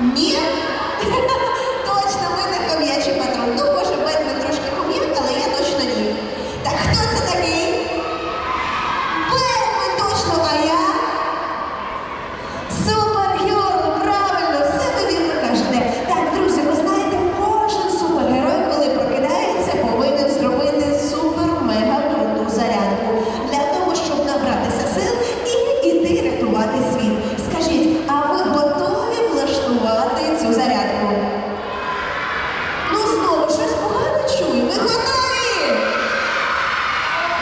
Mia? чуй, ми готові!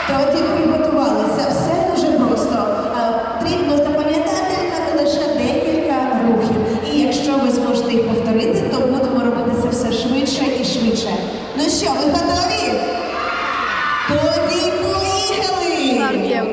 Та от як приготувалися, все дуже просто. Е, потрібно запам'ятати лише декілька рухів. І якщо ви зможете їх повторити, то будемо робити це все швидше і швидше. Ну що, ви готові? Тоді поїхали!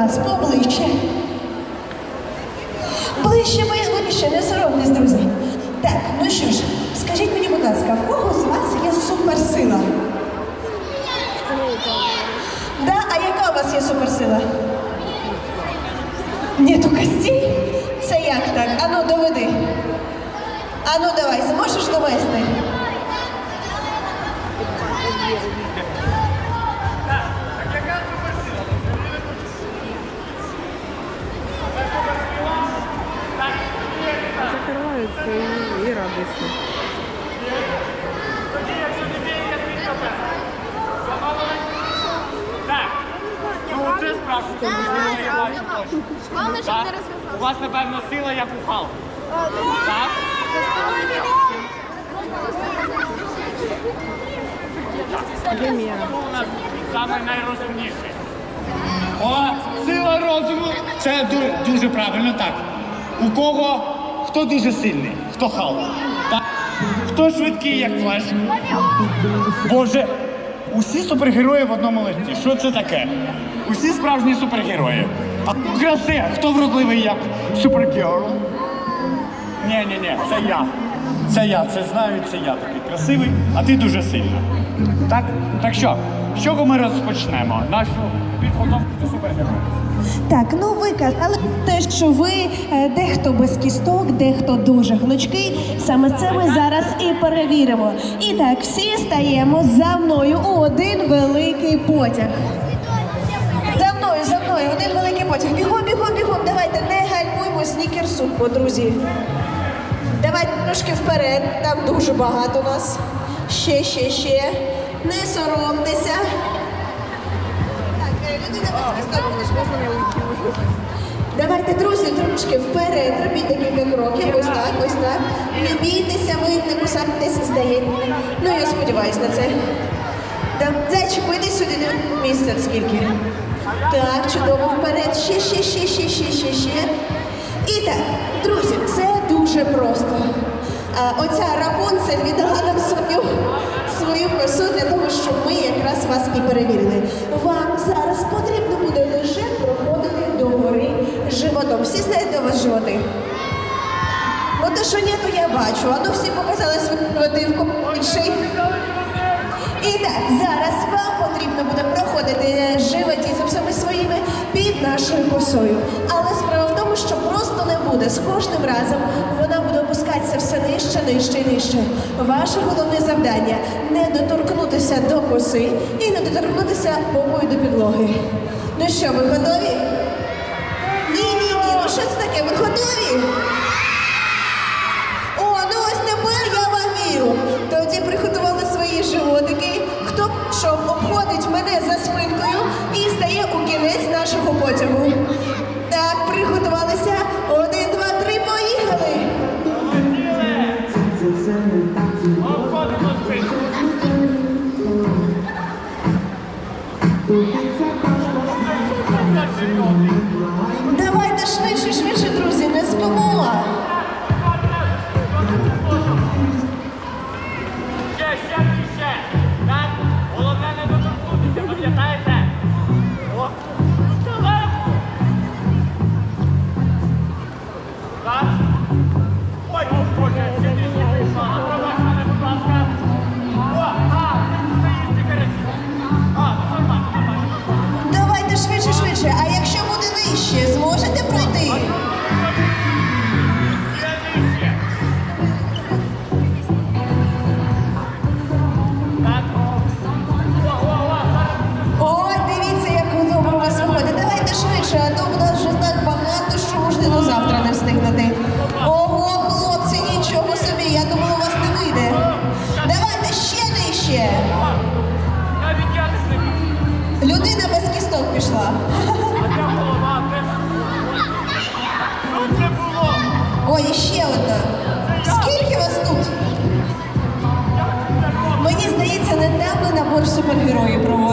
раз поближче. Ближче, ближче, не соромтесь, друзі. Так, ну що ж, скажіть мені, будь ласка, в кого з вас є суперсила? Да, а яка у вас є суперсила? Нету костей? Це як так? Ану, доведи. Ану, давай, зможеш довести? Головне, щоб не розв'язав. У вас, напевно, сила, як у Халка. Так? Хто у нас саме найрозумніший? О, сила розуму. Це ду- дуже правильно так. У кого хто дуже сильний, хто Халк. Так? Хто швидкий, як флеш? Боже, усі супергерої в одному листі. Що це таке? Усі справжні супергерої. Краси, хто вродливий як супергерл? Ні, ні, ні, це я. Це я, це знаю, це я такий красивий, а ти дуже сильна. Так? Так що, з чого ми розпочнемо? Нашу підготовку до супергероїв. Так, ну ви казали те, що ви е, дехто без кісток, дехто дуже гнучкий. Саме це ми зараз і перевіримо. І так, всі стаємо за мною у один великий потяг. За мною, за мною, один великий потяг. Бігом, бігом, бігом. Давайте не гальмуймо снікерсупу, друзі. Давайте трошки вперед, там дуже багато нас. Ще, ще, ще. Не соромтеся. Так, е, людина. Давайте, друзі, трошки вперед, робіть декілька кроків. Ось так, ось так. Не бійтеся, ви не кусайтеся, здається. Ну, я сподіваюся на це. Да, Зайчику, сюди на місце скільки. Так, чудово, вперед. Ще, ще, ще, ще, ще, ще, ще. І так, друзі, це дуже просто. А, оця Рапунцель віддала нам свою, свою косу для того, щоб ми якраз вас і перевірили. Вам зараз потрібно буде лише проходити до гори животом. Всі знаєте у вас животи? Ну те, що ні, то я бачу. А ну всі показали в інший. І так, зараз вам потрібно буде проходити животіцепсами своїми під нашою косою. Але справа в тому, що просто не буде. З кожним разом вона буде опускатися все нижче, нижче і нижче. Ваше головне завдання не доторкнутися до коси і не доторкнутися попою до підлоги. Ну що, ви готові? Ні, ні, ні. Ну що це таке?